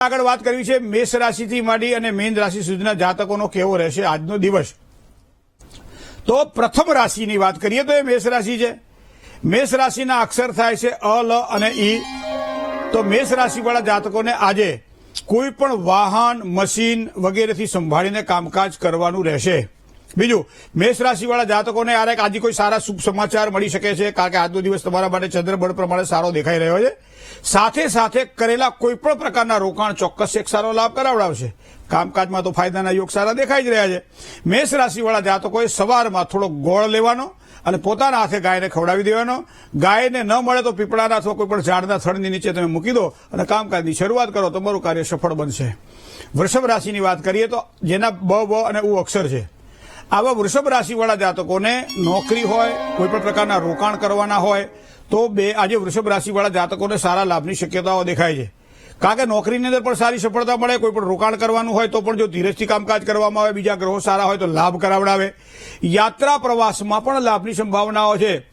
આગળ વાત કરવી છે મેષ રાશિથી માંડી અને મીન રાશિ સુધીના જાતકોનો કેવો રહેશે આજનો દિવસ? તો પ્રથમ રાશિની વાત કરીએ તો એ મેષ રાશિ છે. મેષ રાશિના અક્ષર થાય છે અ, લ અને ઈ તો મેષ રાશિવાળા જાતકોને આજે કોઈ પણ વાહન, મશીન વગેરેથી સંભાળીને કામકાજ કરવાનું રહેશે. બીજું, મેષ રાશિવાળા જાતકોને આરે આજે કોઈ સારા શુભ સમાચાર મળી શકે છે, કારણ કે આજનો દિવસ તમારા માટે ચંદ્રબળ પ્રમાણે સારો દેખાઈ રહ્યો છે. સાથે સાથે કરેલા કોઈપણ પ્રકારના રોકાણ ચોક્કસ એક સારો લાભ કરાવડાવશે. કામકાજમાં તો ફાયદાના યોગ સારા દેખાઈ જ રહ્યા છે. મેષ રાશિવાળા જાતકોએ સવારમાં થોડો ગોળ લેવાનો અને પોતાના હાથે ગાયને ખવડાવી દેવાનો. ગાયને ન મળે તો પીપળાના અથવા કોઈપણ ઝાડના થડની નીચે તમે મૂકી દો અને કામકાજની શરૂઆત કરો તમારું કાર્ય સફળ બનશે. વૃષભ રાશિની વાત કરીએ તો જેના બ બ અને ઉ અક્ષર છે. આવા વૃષભ રાશિવાળા જાતકોને નોકરી હોય, કોઈ પણ પ્રકારના રોકાણ કરવાના હોય, તો બે આજે વૃષભ રાશિવાળા જાતકોને સારા લાભની શક્યતાઓ દેખાય છે. કારણ કે નોકરીની અંદર પણ સારી સફળતા મળે, કોઈ પણ રોકાણ કરવાનું હોય, તો પણ જો ધીરજથી કામકાજ કરવામાં આવે, બીજા ગ્રહો સારા હોય, તો લાભ કરાવડાવે. યાત્રા પ્રવાસમાં પણ લાભની સંભાવનાઓ છે.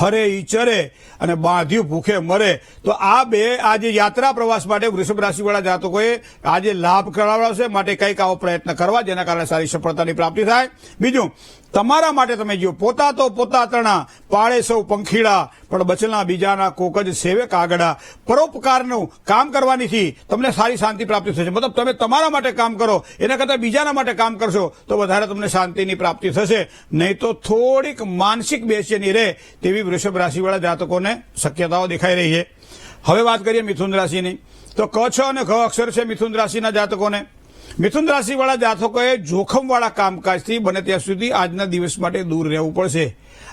ફરે ઈ ચરે અને બાંધ્યું ભૂખે મરે. તો આ બે આજે યાત્રા પ્રવાસ માટે વૃષભ રાશિવાળા જાતકોએ આજે લાભ કરાવડાવશે. માટે કંઈક આવો પ્રયત્ન કરવા જેના કારણે સારી સફળતાની પ્રાપ્તિ થાય. બીજું તમારા માટે તમે જો પોતા તો પોતા પાળે સૌ પંખીડા, પણ બચલના બીજાના કોક જ સેવક આગળા પરોપકારનું કામ કરવાનીથી તમને સારી શાંતિ પ્રાપ્તિ થશે. મતલબ તમે તમારા માટે કામ કરો, એના કરતાં બીજાના માટે કામ કરશો, તો વધારે તમને શાંતિની પ્રાપ્તિ થશે. નહીં તો થોડીક માનસિક બેચેની રહે તેવી વૃષભ રાશિવાળા જાતકોને શક્યતાઓ દેખાઈ રહી છે. હવે વાત કરીએ મિથુન રાશિની. તો ક, છ અને ઘ અક્ષર છે મિથુન રાશિના જાતકોને. મિથુન રાશિવાળા જાતકોએ જોખમવાળા કામકાજથી બને ત્યાં સુધી આજના દિવસ માટે દૂર રહેવું પડશે.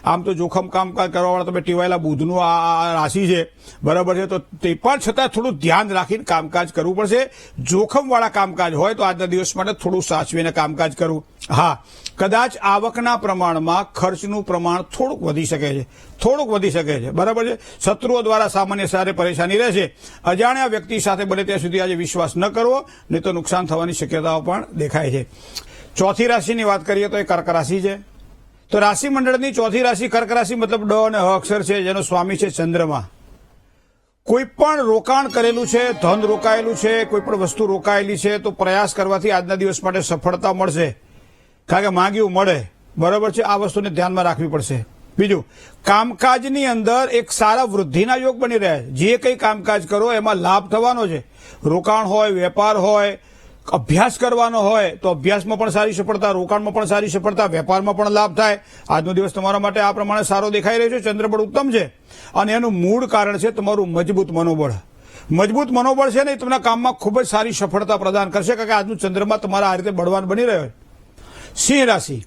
આમ તો જોખમ કામકાજ કરવાવાળા તમે ટેવાયેલા બુધનું આ રાશિ છે. બરાબર છે? તો તે પણ છતાં થોડું ધ્યાન રાખીને કામકાજ કરવું પડશે. જોખમવાળા કામકાજ હોય તો આજના દિવસ માટે થોડું સાચવીને કામકાજ કરવું. હા. કદાચ આવકના પ્રમાણમાં ખર્ચનું પ્રમાણ થોડુંક વધી શકે છે. થોડુંક વધી શકે છે. બરાબર છે? શત્રુઓ દ્વારા સામાન્ય સારે પરેશાની રહેશે. અજાણ્યા વ્યક્તિ સાથે બને ત્યાં સુધી આજે વિશ્વાસ ન કરવો, નહીં તો નુકસાન થવાની શક્યતાઓ પણ દેખાય છે. ચોથી રાશિની વાત કરીએ તો એ કર્ક રાશિ છે. તો રાશિ મંડળની ચોથી રાશિ કર્ક રાશિ મતલબ ડ અને અક્ષર છે, જેનો સ્વામી છે ચંદ્રમા. કોઈ પણ રોકાણ કરેલું છે, ધન રોકાયેલું છે, કોઈ પણ વસ્તુ રોકાયેલી છે, તો પ્રયાસ કરવાથી આજના દિવસ માટે સફળતા મળશે. કારણ કે માંગ્યું મળે. બરાબર છે, આ વસ્તુને ધ્યાનમાં રાખવી પડશે. બીજું, કામકાજની અંદર એક સારા વૃદ્ધિના યોગ બની રહ્યા છે. જે કંઈ કામકાજ કરો, એમાં લાભ થવાનો છે. રોકાણ હોય, વેપાર હોય અભ્યાસ કરવાનો હોય તો અભ્યાસમાં પણ સારી સફળતા, રોકાણમાં પણ સારી સફળતા, વેપારમાં પણ લાભ થાય. આજનો દિવસ તમારા માટે આ પ્રમાણે સારો દેખાઈ રહ્યો છે. ચંદ્રબળ ઉત્તમ છે. અને એનું મૂળ કારણ છે તમારું મજબૂત મનોબળ. મજબૂત મનોબળ છે ને તમને કામમાં ખૂબ જ સારી સફળતા પ્રદાન કરશે. કારણ કે આજનું ચંદ્રમાં તમારા આ રીતે બળવાન બની રહ્યો છે. સિંહ રાશિ.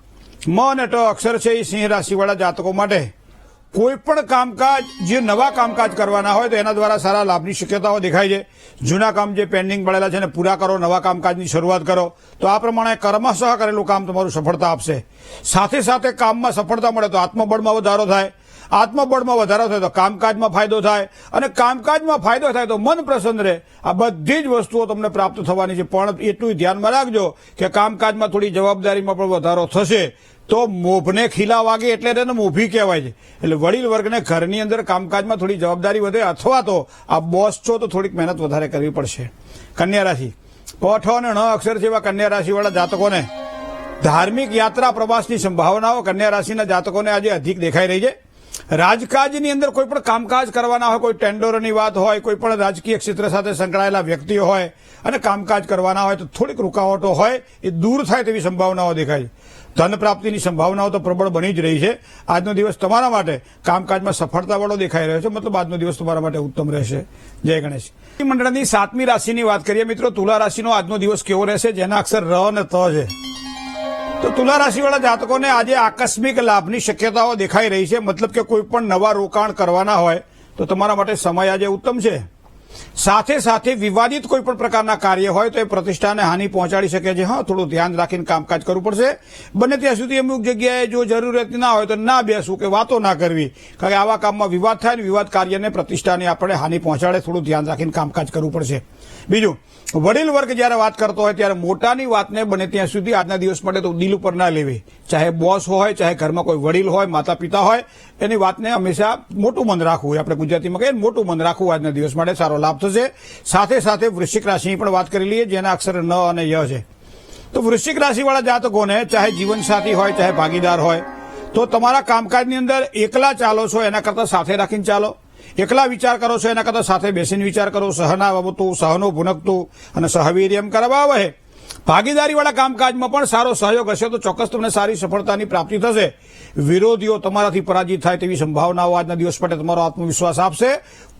મ અને ટ અક્ષર છે એ સિંહ રાશિવાળા જાતકો માટે. કોઈ પણ કામકાજ જે નવા કામકાજ કરવાના હોય તો એના દ્વારા સારા લાભની શક્યતાઓ દેખાય છે. જૂના કામ જે પેન્ડિંગ પડેલા છે એને પૂરા કરો, નવા કામકાજની શરૂઆત કરો, તો આ પ્રમાણે કર્મશઃ કરેલું કામ તમારું સફળતા આપશે. સાથે સાથે કામમાં સફળતા મળે તો આત્મબળમાં વધારો થાય. આત્મબળમાં વધારો થાય તો કામકાજમાં ફાયદો થાય. અને કામકાજમાં ફાયદો થાય તો મન પ્રસન્ન રહે. આ બધી જ વસ્તુઓ તમને પ્રાપ્ત થવાની છે. પણ એટલું ધ્યાનમાં રાખજો કે કામકાજમાં થોડી જવાબદારીમાં પણ વધારો થશે. તો મોભને ખીલા વાગે એટલે તેને મોભી કહેવાય છે. એટલે વડીલ વર્ગને ઘરની અંદર કામકાજમાં થોડી જવાબદારી વધે અથવા તો આ બોસ છો તો થોડીક મહેનત વધારે કરવી પડશે. કન્યા રાશિ. પઠ અને ણ અક્ષર જેવા કન્યા રાશિવાળા જાતકોને ધાર્મિક યાત્રા પ્રવાસની સંભાવનાઓ કન્યા રાશિના જાતકોને આજે અધિક દેખાઈ રહી છે. રાજકાજની અંદર કોઈ પણ કામકાજ કરવાના હોય, કોઈ ટેન્ડરોની વાત હોય, કોઈ પણ રાજકીય ક્ષેત્ર સાથે સંકળાયેલા વ્યક્તિઓ હોય અને કામકાજ કરવાના હોય તો થોડીક રૂકાવટો હોય એ દૂર થાય તેવી સંભાવનાઓ દેખાય છે. ધન પ્રાપ્તિની સંભાવનાઓ તો પ્રબળ બની જ રહી છે. આજનો દિવસ તમારા માટે કામકાજમાં સફળતાવાળો દેખાઈ રહ્યો છે. મતલબ આજનો દિવસ તમારા માટે ઉત્તમ રહેશે. જય ગણેશ. મંડળની સાતમી રાશિની વાત કરીએ મિત્રો, તુલા રાશિનો આજનો દિવસ કેવો રહેશે? જેના અક્ષર ર અને ત છે. તો તુલા રાશિવાળા જાતકોને આજે આકસ્મિક લાભની શક્યતાઓ દેખાઈ રહી છે. મતલબ કે કોઈ પણ નવા રોકાણ કરવાના હોય તો તમારા માટે સમય આજે ઉત્તમ છે. સાથે સાથે વિવાદિત કોઈ પણ પ્રકારના કાર્ય હોય તો એ પ્રતિષ્ઠાને હાનિ પહોંચાડી શકે છે. હા, થોડું ધ્યાન રાખીને કામકાજ કરવું પડશે. બને ત્યાં સુધી અમુક જગ્યાએ જો જરૂરિયાત ના હોય તો ના બેસવું કે વાતો ના કરવી. કારણ કે આવા કામમાં વિવાદ થાય ને વિવાદ કાર્યને પ્રતિષ્ઠાને આપણે હાનિ પહોંચાડે, થોડું ધ્યાન રાખીને કામકાજ કરવું પડશે. બીજું, વડીલ વર્ગ જ્યારે વાત કરતો હોય ત્યારે મોટાની વાતને બને ત્યાં સુધી આજના દિવસ માટે તો દિલ ઉપર ના લેવી. ચાહે બોસ હોય, ચાહે ઘરમાં કોઈ વડીલ હોય માતા પિતા હોય, એની વાતને હંમેશા મોટું મન રાખવું. આપણે ગુજરાતીમાં કહીએ મોટું મન રાખવું આજના દિવસ માટે સારો લાભ થશે. સાથે સાથે વૃશ્ચિક રાશિની પણ વાત કરી લઈએ, જેના અક્ષર ન અને ય છે. તો વૃશ્ચિક રાશિવાળા જાતકોને ચાહે જીવનસાથી હોય, ચાહે ભાગીદાર હોય, તો તમારા કામકાજની અંદર એકલા ચાલો છો એના કરતાં સાથે રાખીને ચાલો. એકલા વિચાર કરો છો એના કરતાં સાથે બેસીને વિચાર કરો. સહના બાબતું સહનો ભુનકતું અને સહવીર્યમ કરવા વહે. ભાગીદારીવાળા કામકાજમાં પણ સારો સહયોગ હશે તો ચોક્કસ તમને સારી સફળતાની પ્રાપ્તિ થશે. વિરોધીઓ તમારાથી પરાજિત થાય તેવી સંભાવનાઓ આજના દિવસ માટે તમારો આત્મવિશ્વાસ આપશે.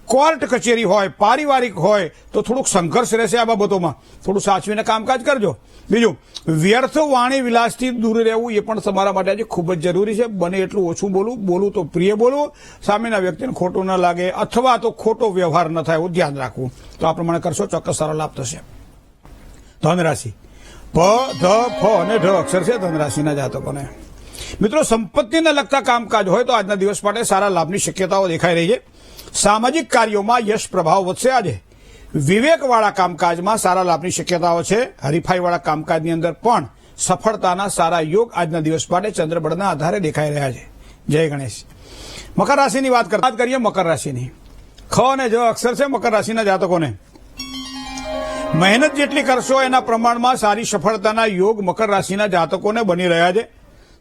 કોર્ટ કચેરી હોય, પારિવારિક હોય, તો થોડુંક સંઘર્ષ રહેશે આ બાબતોમાં. થોડું સાચવીને કામકાજ કરજો. બીજું, વ્યર્થ વાણી વિલાસથી દૂર રહેવું એ પણ તમારા માટે આજે ખૂબ જ જરૂરી છે. બને એટલું ઓછું બોલવું બોલું તો પ્રિય બોલવું સામેના વ્યક્તિને ખોટું ન લાગે અથવા તો ખોટો વ્યવહાર ન થાય એવું ધ્યાન રાખવું. તો આ પ્રમાણે કરશો, ચોક્કસ સારો લાભ થશે. ધન રાશિ પ, ધ, ફ અને ઢ અક્ષર છે ધન રાશિના જાતકોને. મિત્રો, સંપત્તિને લગતા કામકાજ હોય તો આજના દિવસ માટે સારા લાભની શક્યતાઓ દેખાઈ રહી છે. સામાજિક કાર્યોમાં યશ પ્રભાવ વધશે આજે. વિવેકવાળા કામકાજમાં સારા લાભની શક્યતાઓ છે. હરીફાઈવાળા કામકાજની અંદર પણ સફળતાના સારા યોગ આજના દિવસ માટે ચંદ્રબળના આધારે દેખાઈ રહ્યા છે. જય ગણેશ. મકર રાશિની વાત વાત કરીએ મકર રાશિની. ખ અને જ અક્ષર છે મકર રાશિના જાતકોને. મહેનત જેટલી કરશો એના પ્રમાણમાં સારી સફળતાના યોગ મકર રાશિના જાતકોને બની રહ્યા છે.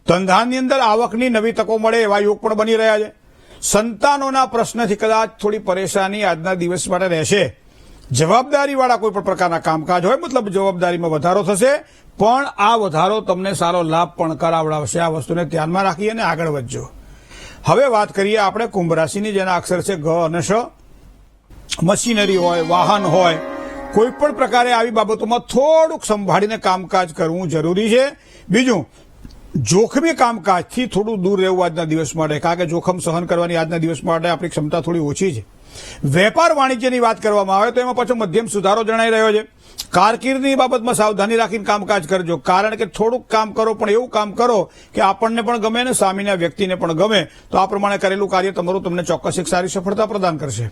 ધંધાની અંદર આવકની નવી તકો મળે એવા યોગ પણ બની રહ્યા છે. સંતાનોના પ્રશ્નથી કદાચ થોડી પરેશાની આજના દિવસ માટે રહેશે. જવાબદારીવાળા કોઈ પણ પ્રકારના કામકાજ હોય, મતલબ જવાબદારીમાં વધારો થશે, પણ આ વધારો તમને સારો લાભ પણ કરાવડાવશે. આ વસ્તુને ધ્યાનમાં રાખી અને આગળ વધજો. હવે વાત કરીએ આપણે કુંભ રાશિની, જેના અક્ષર છે ગ અને શ. મશીનરી હોય, વાહન હોય, કોઈ પણ પ્રકારે આવી બાબતોમાં થોડુંક સંભાળીને કામકાજ કરવું જરૂરી છે. બીજું જોખમી કામકાજથી થોડું દૂર રહેવું આજના દિવસ માટે, કારણ કે જોખમ સહન કરવાની આજના દિવસ માટે આપણી ક્ષમતા થોડી ઓછી છે. વેપાર વાણિજ્યની વાત કરવામાં આવે તો એમાં પાછો મધ્યમ સુધારો જણાઈ રહ્યો છે. કારકિર્દીની બાબતમાં સાવધાની રાખીને કામકાજ કરજો, કારણ કે થોડુંક કામ કરો પણ એવું કામ કરો કે આપણને પણ ગમે ને સામેના વ્યક્તિને પણ ગમે, તો આ પ્રમાણે કરેલું કાર્ય તમારું તમને ચોક્કસ એક સારી સફળતા પ્રદાન કરશે.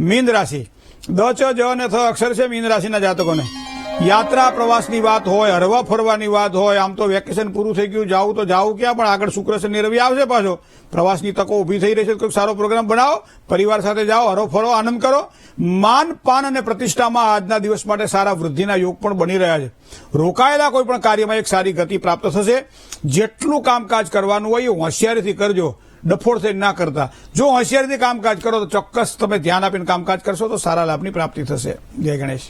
મીન રાશિ. દ, ચ, જ અને થ અક્ષર છે મીન રાશિના જાતકોને. યાત્રા પ્રવાસની વાત હોય, હરવા ફરવાની વાત હોય, આમ તો વેકેશન પૂરું થઈ ગયું જાવું તો જાવું ક્યાં, પણ આગળ શુક્ર, શનિ, રવિ આવશે પાછો. પ્રવાસની તકો ઊભી થઈ રહી છે કોઈ સારો પ્રોગ્રામ બનાવો, પરિવાર સાથે જાઓ, હરો, ફરો, આનંદ કરો. માન, પાન અને પ્રતિષ્ઠામાં આજના દિવસ માટે સારા વૃદ્ધિના યોગ પણ બની રહ્યા છે. રોકાયેલા કોઈ પણ કાર્યમાં એક સારી ગતિ પ્રાપ્ત થશે. જેટલું કામકાજ કરવાનું હોય એ હોશિયારીથી કરજો. ડફોડ થઈને ના કરતા. જો હોશિયારીથી કામકાજ કરો, તો ચોક્કસ તમે ધ્યાન આપીને કામકાજ કરશો, તો સારા લાભની પ્રાપ્તિ થશે. જય ગણેશ.